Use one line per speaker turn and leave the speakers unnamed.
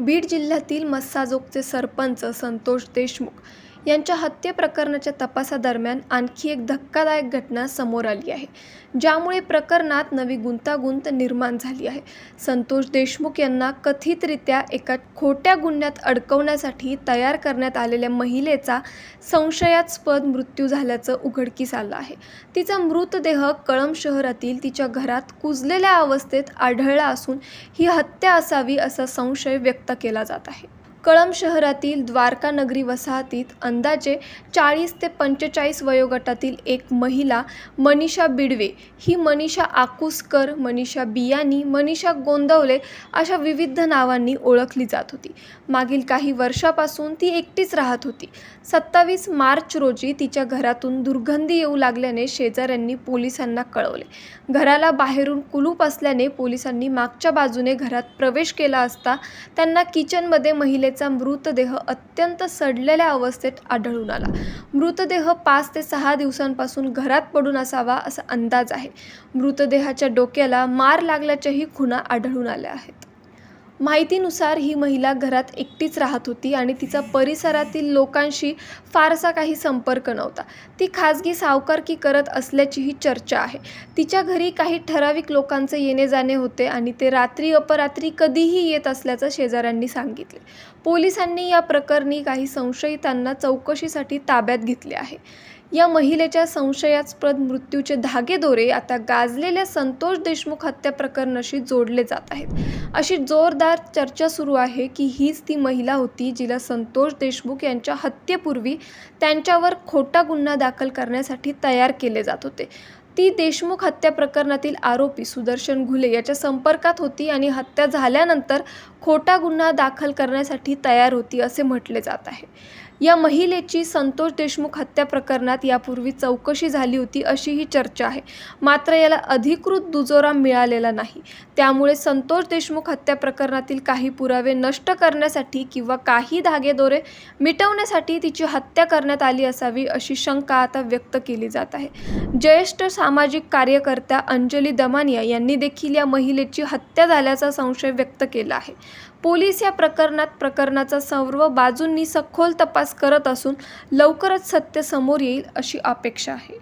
बीड जिल्ह्यातील मस्साजोगचे सरपंच संतोष देशमुख यांच्या हत्ये प्रकरणाच्या तपासादरम्यान आणखी एक धक्कादायक घटना समोर आली आहे ज्यामुळे प्रकरणात नवी गुंतागुंत निर्माण झाली आहे. संतोष देशमुख यांना कथितरित्या एका खोट्या गुन्ह्यात अडकवण्यासाठी तयार करण्यात आलेल्या महिलेचा संशयास्पद मृत्यू झाल्याचं उघडकीस आलं आहे. तिचा मृतदेह कळंब शहरातील तिच्या घरात कुजलेल्या अवस्थेत आढळला असून ही हत्या असावी असा संशय व्यक्त केला जात आहे. कळंब शहरातील द्वारका नगरी वसाहतीत अंदाजे चाळीस ते पंचेचाळीस वयोगटातील एक महिला मनीषा बिडवे. ही मनीषा आकुसकर मनीषा बियानी मनीषा गोंदवले अशा विविध नावांनी ओळखली जात होती. मागील काही वर्षापासून ती एकटीच राहत होती. सत्तावीस मार्च रोजी तिच्या घरातून दुर्गंधी येऊ लागल्याने शेजाऱ्यांनी पोलिसांना कळवले. घराला बाहेरून कुलूप असल्याने पोलिसांनी मागच्या बाजूने घरात प्रवेश केला असता त्यांना किचनमध्ये महिले महिलेचा मृतदेह अत्यंत सडलेल्या अवस्थेत आढळून आला. मृतदेह पाच ते सहा दिवसांपासून घरात पडून असावा असा अंदाज आहे. मृतदेहाच्या डोक्याला मार लागल्याच्याही खुणा आढळून आल्या आहेत. माहितीनुसार ही महिला घरात एकटीच राहत होती आणि तिचा परिसरातील लोकांशी फारसा काही संपर्क नव्हता. ती खाजगी सावकारकी करत असल्याचीही चर्चा आहे. तिच्या घरी काही ठराविक लोकांचे येणे जाणे होते आणि ते रात्री अपरात्री कधीही येत असल्याचं शेजाऱ्यांनी सांगितले. पोलिसांनी या प्रकरणी काही संशयितांना चौकशीसाठी ताब्यात घेतले आहे. या महिलेच्या संशयास्पद मृत्यूचे धागेदोरे आता गाजलेल्या संतोष देशमुख हत्या प्रकरणाशी जोडले जात आहेत. अशी जोरदार चर्चा सुरू आहे की हीच ती महिला होती जिला संतोष देशमुख यांच्या हत्येपूर्वी त्यांच्यावर खोटा गुन्हा दाखल करण्यासाठी तयार केले जात होते. ती देशमुख हत्या प्रकरणातील आरोपी सुदर्शन घुले याच्या संपर्कात होती आणि हत्या झाल्यानंतर खोटा गुन्हा दाखल करण्यासाठी तयार होती असे म्हटले जात आहे. या महिलेची संतोष देशमुख हत्या प्रकरणात यापूर्वी चौकशी झाली होती अशी ही चर्चा आहे. मात्र याला अधिकृत दुजोरा मिळालेला नाही. त्यामुळे संतोष देशमुख हत्या प्रकरणातील काही पुरावे नष्ट करण्यासाठी किंवा काही धागेदोरे मिटवण्यासाठी तिची हत्या करण्यात आली असावी अशी शंका आता व्यक्त केली जात आहे. ज्येष्ठ सामाजिक कार्यकर्त्या अंजली दमानिया यांनी देखील या महिलेची हत्या झाल्याचा संशय व्यक्त केला आहे. पोलीस या प्रकरणात प्रकरणाचा सर्व बाजूंनी सखोल तपास करत असून लवकरच सत्य समोर येईल अशी अपेक्षा आहे.